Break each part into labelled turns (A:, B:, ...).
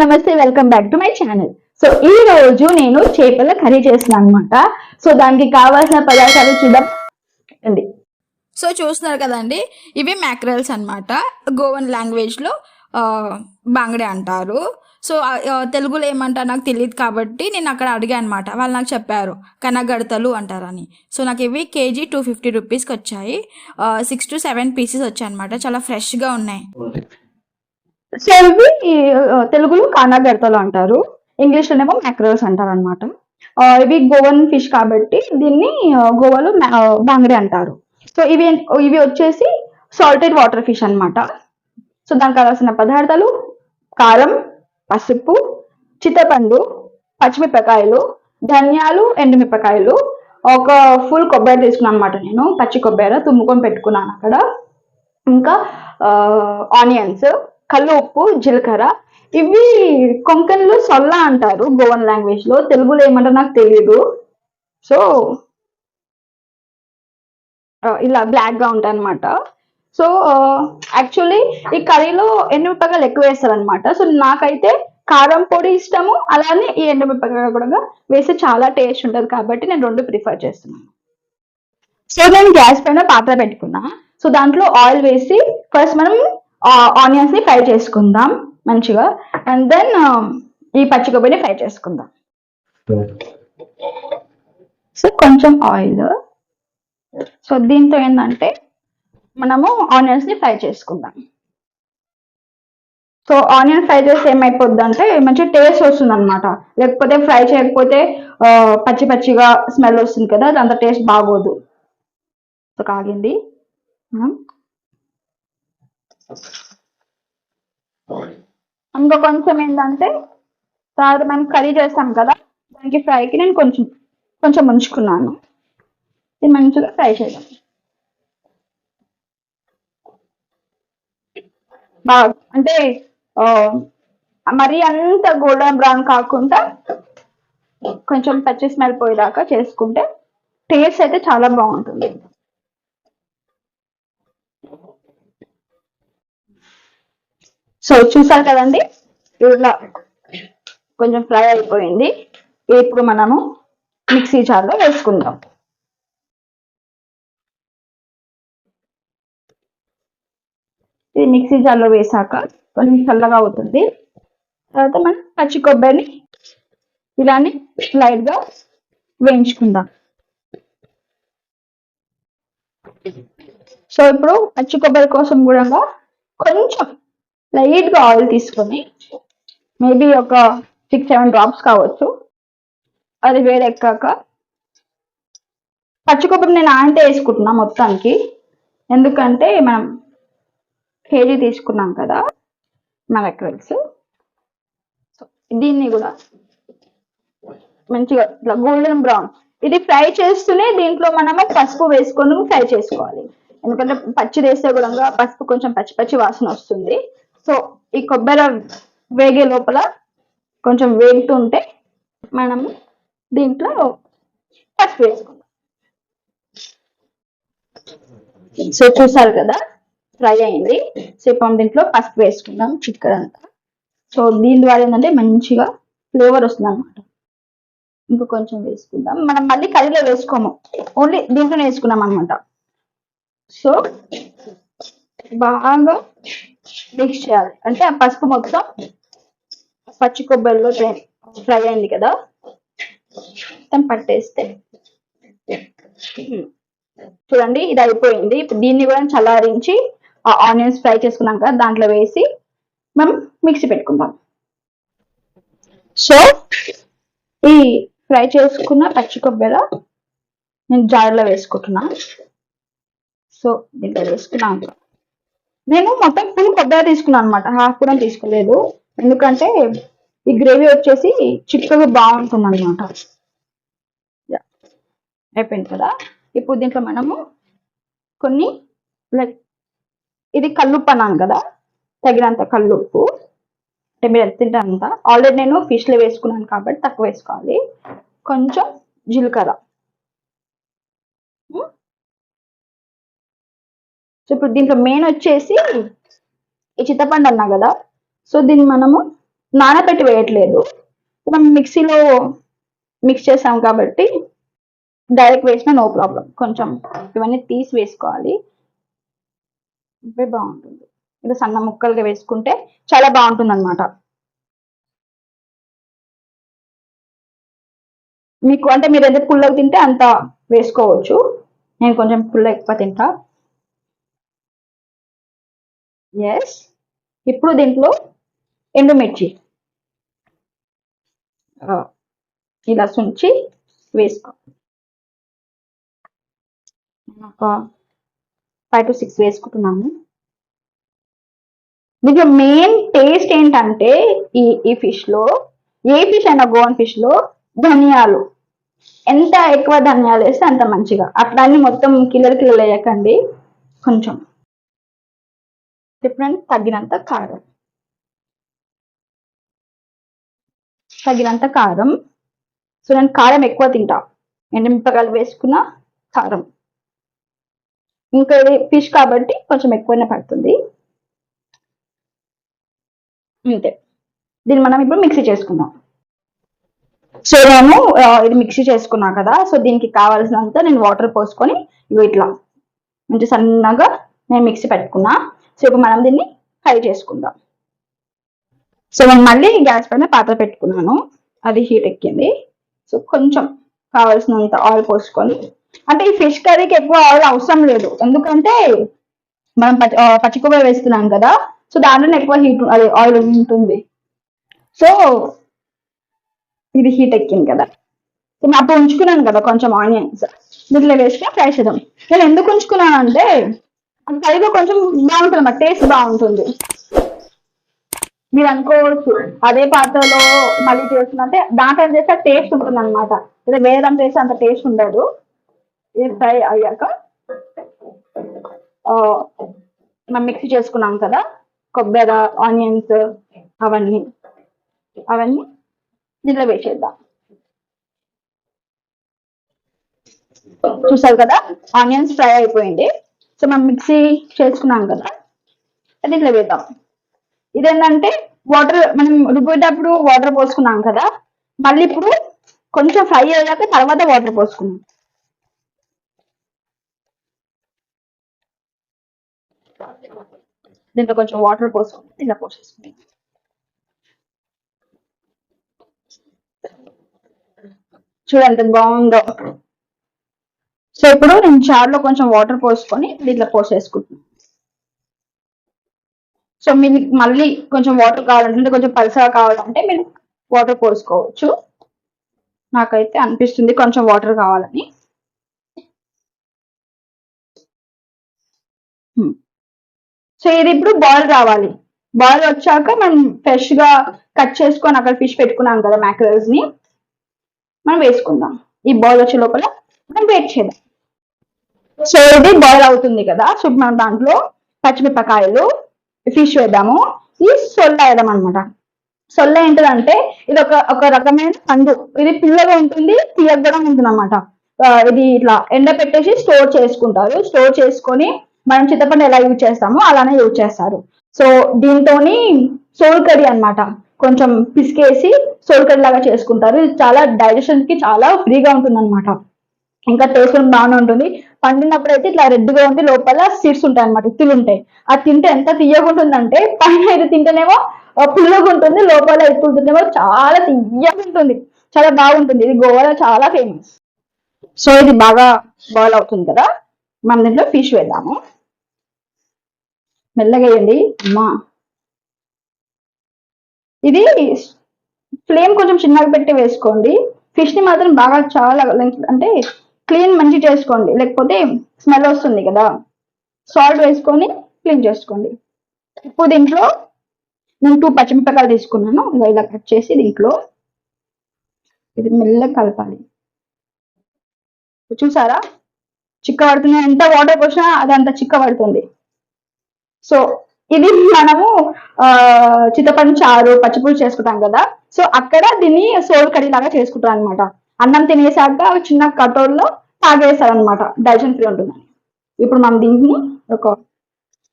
A: నమస్తే welcome back to my channel. So ఈ రోజు నేను చేపల కర్రీ చేస్తున్నాను అనమాట సో దానికి కావాల్సిన పదార్థాలు చూద్దాం. అండి
B: సో చూస్తున్నారు కదండి ఇవి మ్యాక్రల్స్ అనమాట గోవన్ లాంగ్వేజ్లో బాంగడే అంటారు. సో తెలుగులో ఏమంటారు నాకు తెలియదు కాబట్టి నేను అక్కడ అడిగాను అనమాట వాళ్ళు నాకు చెప్పారు కనగడతలు అంటారని. సో నాకు ఇవి కేజీ టూ ఫిఫ్టీ రూపీస్కి వచ్చాయి. సిక్స్ టు సెవెన్ పీసెస్ వచ్చాయి అనమాట చాలా ఫ్రెష్గా ఉన్నాయి.
A: సో ఇవి ఆ, తెలుగులో కానాగడతలు అంటారు. ఇంగ్లీష్ లోనేమో మ్యాక్రోల్స్ అంటారు అనమాట ఇవి గోవన్ ఫిష్ కాబట్టి దీన్ని గోవాలో మ్యా- అంటారు. సో ఇవి ఇవి వచ్చేసి సాల్టెడ్ వాటర్ ఫిష్ అన్నమాట. సో దానికి కావాల్సిన పదార్థాలు కారం పసుపు చిత్తపండు పచ్చిమిరపకాయలు ధనియాలు ఎండుమిరపకాయలు ఒక ఫుల్ కొబ్బరి తీసుకున్నాను అనమాట నేను. పచ్చి కొబ్బరి తుమ్ముకొని పెట్టుకున్నాను అక్కడ. ఇంకా ఆనియన్స్ కళ్ళు ఉప్పు జీలకర్ర. ఇవి కొంకణిలో సొల్ల అంటారు గోవన్ లాంగ్వేజ్లో. తెలుగులో ఏమంటారు నాకు తెలియదు సో ఇలా బ్లాక్గా ఉంటాయి అనమాట సో యాక్చువల్లీ ఈ కర్రీలో ఎండుమిరపకాయలు ఎక్కువ వేస్తారు అనమాట సో నాకైతే కారం పొడి ఇష్టము. అలానే ఈ ఎండుమిరపకాయ కూడా వేస్తే చాలా టేస్ట్ ఉంటుంది కాబట్టి నేను రెండు ప్రిఫర్ చేస్తున్నాను. సో నేను గ్యాస్ పైన పాత్ర పెట్టుకున్నా. సో దాంట్లో ఆయిల్ వేసి ఫస్ట్ మనం ఆనియన్స్ని ఫ్రై చేసుకుందాం మంచిగా. అండ్ దెన్ um, ఈ పచ్చి కొబ్బరిని ఫ్రై చేసుకుందాం. సో కొంచెం ఆయిల్ సో దీంతో ఏంటంటే మనము ఆనియన్స్ని ఫ్రై చేసుకుందాం. సో ఆనియన్ ఫ్రై చేస్తే ఏమైపోద్ది అంటే మంచి టేస్ట్ వస్తుంది అనమాట లేకపోతే ఫ్రై చేయకపోతే పచ్చి పచ్చిగా స్మెల్ వస్తుంది కదా అంత టేస్ట్ బాగోదు. సో కాగింది. మనం ఇంకా కొంచెం ఏంటంటే తర్వాత మనం కర్రీ చేస్తాం కదా దానికి ఫ్రైకి నేను కొంచెం కొంచెం ఉంచుకున్నాను ఇది మంచిగా ఫ్రై చేద్దాం. బాగా అంటే మరీ అంత గోల్డెన్ బ్రౌన్ కాకుండా కొంచెం పచ్చి స్మెల్ పోయేదాకా చేసుకుంటే టేస్ట్ అయితే చాలా బాగుంటుంది. సో చూసారు కదండి? ఇలా కొంచెం ఫ్రై అయిపోయింది. ఇప్పుడు మనము మిక్సీ జార్లో వేసుకుందాం. ఇది మిక్సీ జార్లో వేసాక కొంచెం చల్లగా అవుతుంది. తర్వాత మనం పచ్చి కొబ్బరిని ఇలానే లైట్గా వేయించుకుందాం. సో ఇప్పుడు పచ్చి కొబ్బరి కోసం కూడా కొంచెం లైట్గా ఆయిల్ తీసుకొని మేబీ ఒక సిక్స్ సెవెన్ డ్రాప్స్ కావచ్చు. అది వేడెక్కాక పచ్చి కొబ్బరి నేను ఆంటే వేసుకుంటున్నా మొత్తానికి. ఎందుకంటే మనం కేజీ తీసుకున్నాం కదా మెలక్రల్స్ సో దీన్ని కూడా మంచిగా ఇట్లా గోల్డెన్ బ్రౌన్. ఇది ఫ్రై చేస్తూనే దీంట్లో మనము పసుపు వేసుకొని ఫ్రై చేసుకోవాలి. ఎందుకంటే పచ్చి వేస్తే కూడా పసుపు కొంచెం పచ్చి పచ్చి వాసన వస్తుంది. సో ఈ కొబ్బరి వేగే లోపల కొంచెం వేగుతుంటే మనము దీంట్లో పసుపు వేసుకుందాం. సో చూసారు కదా ఫ్రై అయింది. సేపం దీంట్లో పసుపు వేసుకుందాం చిక్కడంతా. సో దీని ద్వారా ఏంటంటే మంచిగా ఫ్లేవర్ వస్తుంది అనమాట ఇంకో కొంచెం వేసుకుందాం. మనం మళ్ళీ కర్రీలో వేసుకోము. ఓన్లీ దీంట్లోనే వేసుకున్నాం అనమాట సో బాగా మిక్స్ చేయాలి. అంటే ఆ పసుపు మొత్తం పచ్చి కొబ్బరిలో ఫ్రై అయింది కదా? మొత్తం పట్టేస్తే. చూడండి ఇది అయిపోయింది. దీన్ని కూడా చల్లారించి ఆ ఆనియన్స్ ఫ్రై చేసుకున్నాం కదా దాంట్లో వేసి మనం మిక్సీ పెట్టుకుందాం. సో ఈ ఫ్రై చేసుకున్న పచ్చి కొబ్బరి నేను జార్లో వేసుకుంటున్నా. సో దీంట్లో వేసుకున్నాను నేను మొత్తం ఫుల్ కొబ్బరి తీసుకున్నాను అనమాట హాఫ్ కూడా తీసుకోలేదు. ఎందుకంటే ఈ గ్రేవీ వచ్చేసి చిక్కగా బాగుంటుంది అనమాట అయిపోయింది కదా? ఇప్పుడు దీంట్లో మనము కొన్ని లైక్ ఇది కల్లుప్పు అన్నాను కదా? తగినంత కల్లుప్పు. అంటే మీరు ఎంత తింటారంత ఆల్రెడీ నేను ఫిష్లో వేసుకున్నాను కాబట్టి తక్కువ వేసుకోవాలి. కొంచెం జీలకర్ర. సో ఇప్పుడు దీంట్లో మెయిన్ వచ్చేసి ఈ చింతపండు అన్నా కదా. సో దీన్ని మనము నానబెట్టి వేయట్లేదు. మనం మిక్సీలో మిక్స్ చేసాం కాబట్టి డైరెక్ట్ వేసినా నో ప్రాబ్లం కొంచెం ఇవన్నీ తీసి వేసుకోవాలి. ఇవే బాగుంటుంది. ఇలా సన్న ముక్కలుగా వేసుకుంటే చాలా బాగుంటుంది అనమాట మీకు అంటే మీరు ఎంత పుల్లగా తింటే అంత వేసుకోవచ్చు. నేను కొంచెం పుల్ల ఎక్కువ తింటా. ఎస్ ఇప్పుడు దీంట్లో ఎండుమిర్చి. ఇలా సుంచి వేసుకో. నేను ఒక ఫైవ్ టు సిక్స్ వేసుకుంటున్నాను దీంట్లో మెయిన్ టేస్ట్ ఏంటంటే ఈ ఈ ఫిష్లో ఏ ఫిష్ అయినా గోవన్ ఫిష్లో ధనియాలు. ఎంత ఎక్కువ ధనియాలు వేస్తే అంత మంచిగా. అట్లా మొత్తం కిల్లలు కిల్లలు వేయకండి. కొంచెం. డిఫరెంట్ తగినంత కారం. తగినంత కారం. సో నేను కారం ఎక్కువ తింటా. ఎండుమిరపకాయలు వేసుకున్న కారం. ఇంకా ఇది ఫిష్ కాబట్టి కొంచెం ఎక్కువనే పడుతుంది. అంతే దీన్ని మనం ఇప్పుడు మిక్సీ చేసుకుందాం. సో నేను ఇది మిక్సీ చేసుకున్నా కదా సో దీనికి కావాల్సినంత నేను వాటర్ పోసుకొని ఇవి ఇట్లా. మంచి సన్నగా నేను మిక్సీ పెట్టుకున్నా. సో ఇప్పుడు మనం దీన్ని ఫ్రై చేసుకుందాం. సో నేను మళ్ళీ గ్యాస్ పైన పాత్ర పెట్టుకున్నాను. అది హీట్ ఎక్కింది. సో కొంచెం కావాల్సినంత ఆయిల్ పోసుకొని. అంటే ఈ ఫిష్ కర్రీకి ఎక్కువ ఆయిల్ అవసరం లేదు. ఎందుకంటే మనం పచ్చి ఆ, వేస్తున్నాం కదా. సో దాంట్లోనే ఎక్కువ హీట్ అదే ఆయిల్ ఉంటుంది. సో ఇది హీట్ ఎక్కింది కదా. సో నేను అప్పుడు ఉంచుకున్నాను కదా కొంచెం ఆనియన్స్ దీంట్లో వేసుకుని ఫ్రై చేద్దాం. నేను ఎందుకు ఉంచుకున్నాను అంటే అది కర్రీలో కొంచెం బాగుంటుంది అన్నమాట టేస్ట్ బాగుంటుంది. మీరు అనుకోవచ్చు అదే పాత్రలో మళ్ళీ చేస్తుందంటే దాంట్లో చేస్తే టేస్ట్ ఉంటుంది అనమాట లేదా వేరే దాంట్లో చేస్తే అంత టేస్ట్ ఉండదు. ఇది ఫ్రై అయ్యాక మనం మిక్సీ చేసుకున్నాం కదా కొబ్బరి ఆనియన్స్ అవన్నీ అవన్నీ దీంట్లో వేసేద్దాం. చూసారు కదా ఆనియన్స్ ఫ్రై అయిపోయింది. సో మనం మిక్సీ చేసుకున్నాం కదా అది ఇట్లా వేద్దాం. ఇదేంటంటే వాటర్ మనం రుబ్బేటప్పుడు వాటర్ పోసుకున్నాం కదా మళ్ళీ ఇప్పుడు కొంచెం ఫ్రై అయ్యాక తర్వాత వాటర్ పోసుకున్నాం దీంట్లో కొంచెం వాటర్ పోసుకుని ఇలా పోసేసుకుంటాం చూడండి బాగుందో. సో ఇప్పుడు నేను చార్లో కొంచెం వాటర్ పోసుకొని దీంట్లో పోసేసుకుంటున్నాను సో మీరు మళ్ళీ కొంచెం వాటర్ కావాలంటే కొంచెం పలుసగా కావాలంటే మీరు వాటర్ పోసుకోవచ్చు. నాకైతే అనిపిస్తుంది కొంచెం వాటర్ కావాలని. సో ఇది ఇప్పుడు బాయిల్ రావాలి. బాయిల్ వచ్చాక మనం ఫ్రెష్గా కట్ చేసుకొని అక్కడ ఫిష్ పెట్టుకున్నాం కదా మ్యాక్రల్స్ని. మనం వేసుకుందాం. ఈ బాయిల్ వచ్చే లోపల మనం వెయిట్ చేద్దాం. సో ఇది బాయిల్ అవుతుంది కదా సో మనం దాంట్లో పచ్చిమిరపకాయలు ఫిష్ వేద్దాము. ఈ సొల్ల వేద్దాం అనమాట సొల్ల ఏంటిదంటే ఇది ఒక ఒక రకమైన పండు. ఇది పిల్లగా ఉంటుంది తీయగా కూడా ఉంటుంది అనమాట ఇది ఇట్లా ఎండ పెట్టేసి స్టోర్ చేసుకుంటారు. స్టోర్ చేసుకొని మనం చింతపండు ఎలా యూజ్ చేస్తామో అలానే యూజ్ చేస్తారు. సో దీంతోని సోల్ కర్రీ అన్నమాట. కొంచెం పిసికేసి సోల్ కర్రీ లాగా చేసుకుంటారు. ఇది చాలా డైజెషన్కి చాలా ఫ్రీగా ఉంటుంది అనమాట ఇంకా టేస్ట్ బాగానే ఉంటుంది. పండినప్పుడు అయితే ఇట్లా రెడ్గా ఉంది ఉండి లోపల సీడ్స్ ఉంటాయి అనమాట ఇత్తులు ఉంటాయి. అది తింటే ఎంత తీయగుంటుందంటే పైన ఇది తింటేనేమో పుల్లగా ఉంటుంది లోపల ఎత్తుంటుందేమో చాలా తీయగా ఉంటుంది. చాలా బాగుంటుంది. ఇది గోవాలో చాలా ఫేమస్. సో ఇది బాగా బాయిల్ అవుతుంది కదా. మనం దీంట్లో ఫిష్ వేద్దాము. మెల్లగా వేయండి. అమ్మా. ఇది ఫ్లేమ్ కొంచెం చిన్నగా పెట్టి వేసుకోండి. ఫిష్ని మాత్రం బాగా చాలా అంటే క్లీన్ మంచి చేసుకోండి. లేకపోతే స్మెల్ వస్తుంది కదా. సాల్ట్ వేసుకొని క్లీన్ చేసుకోండి. ఇప్పుడు దీంట్లో నేను టూ పచ్చిమిరపకాయలు తీసుకున్నాను. ఇలా ఇలా కట్ చేసి దీంట్లో ఇది మెల్లగా కలపాలి. చూసారా? చిక్క పడుతుంది. ఎంత వాటర్ పోసినా అది అంత చిక్క పడుతుంది. సో ఇది మనము ఆ చింతపండు చారు పచ్చిపులుసు చేసుకుంటాం కదా. సో అక్కడ దీన్ని సోల్ కర్రీ లాగా చేసుకుంటాం అనమాట అన్నం తినేసాక చిన్న కటోర్లో తాగేస్తారు అనమాట డైజెషన్ ఫ్రీ ఉంటుందని. ఇప్పుడు మనం దీన్ని ఒక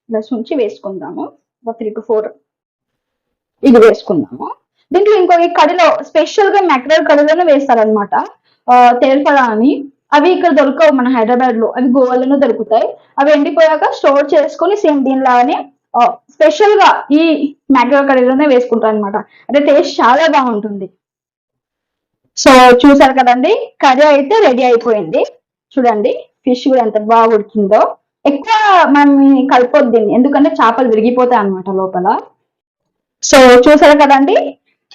A: ప్లస్ నుంచి వేసుకుందాము. ఒక త్రీ టు ఫోర్ ఇది వేసుకుందాము. దీంట్లో ఇంకో ఈ కడిలో స్పెషల్గా మెక్రల్ కడిలోనే వేస్తారనమాట తేల్పడా అని అవి ఇక్కడ దొరకవు మన హైదరాబాద్లో అవి గోవాలోనే దొరుకుతాయి. అవి ఎండిపోయాక స్టోర్ చేసుకొని సేమ్ దీనిలాగానే స్పెషల్గా ఈ మ్యాగ్రో కర్రీలోనే వేసుకుంటారు అనమాట అంటే టేస్ట్ చాలా బాగుంటుంది. సో చూసారు కదండి కర్రీ అయితే రెడీ అయిపోయింది. చూడండి ఫిష్ కూడా ఎంత బాగా ఉడికిందో. ఎక్కువ మనం కలిపొద్దు దీన్ని ఎందుకంటే చేపలు విరిగిపోతాయి అనమాట లోపల. సో చూసారు కదండి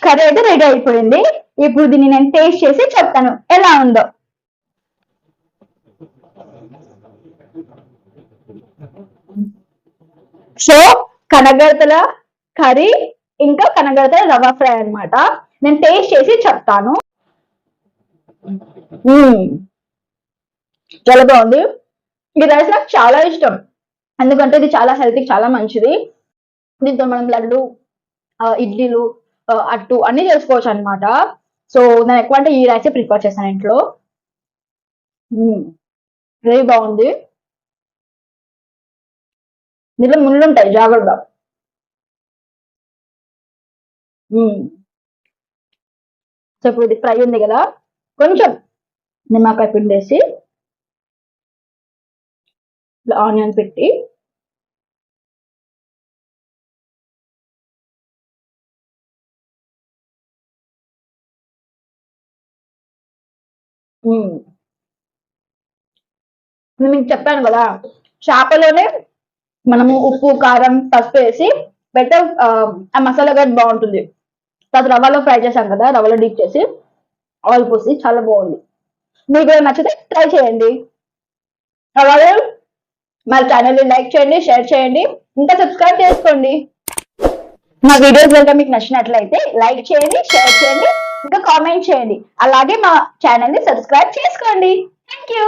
A: కర్రీ అయితే రెడీ అయిపోయింది. ఇప్పుడు దీన్ని నేను టేస్ట్ చేసి చెప్తాను ఎలా ఉందో. సో కనగడతల కర్రీ ఇంకా కనగడతల రవ్వ ఫ్రై అన్నమాట. నేను టేస్ట్ చేసి చెప్తాను. Hmm. చాలా బాగుంది. ఈ రైస్ నాకు చాలా ఇష్టం. ఎందుకంటే ఇది చాలా హెల్త్కి చాలా మంచిది. దీంతో మనం లడ్డు ఇడ్లీలు అట్టు అన్ని చేసుకోవచ్చు అన్నమాట. సో నేను ఎక్కువ అంటే ఈ రైస్ ప్రిఫర్ చేశాను ఇంట్లో. Hmm. వెరీ బాగుంది. దీంట్లో ముళ్ళు ఉంటాయి జాగ్రత్త సో hmm. ఇప్పుడు ఇది ఫ్రై ఉంది కదా. కొంచెం నిమ్మకాయ పిండేసి ఆనియన్ పెట్టి నేను మీకు చెప్పాను కదా చేపలోనే మనము ఉప్పు కారం పసుపు వేసి బెటర్ ఆ మసాలా గడ్డ బాగుంటుంది. తర్వాత రవ్వలో ఫ్రై చేశాం కదా రవ్వలో డీప్ చేసి ఆయిల్ పోసి చాలా బాగుంది. మీకు కూడా నచ్చితే ట్రై చేయండి. అలాగే మా ఛానల్ని లైక్ చేయండి షేర్ చేయండి ఇంకా సబ్స్క్రైబ్ చేసుకోండి. మా వీడియోస్ కనుక మీకు నచ్చినట్లయితే లైక్ చేయండి షేర్ చేయండి ఇంకా కామెంట్ చేయండి. అలాగే మా ఛానల్ని సబ్స్క్రైబ్ చేసుకోండి. Thank you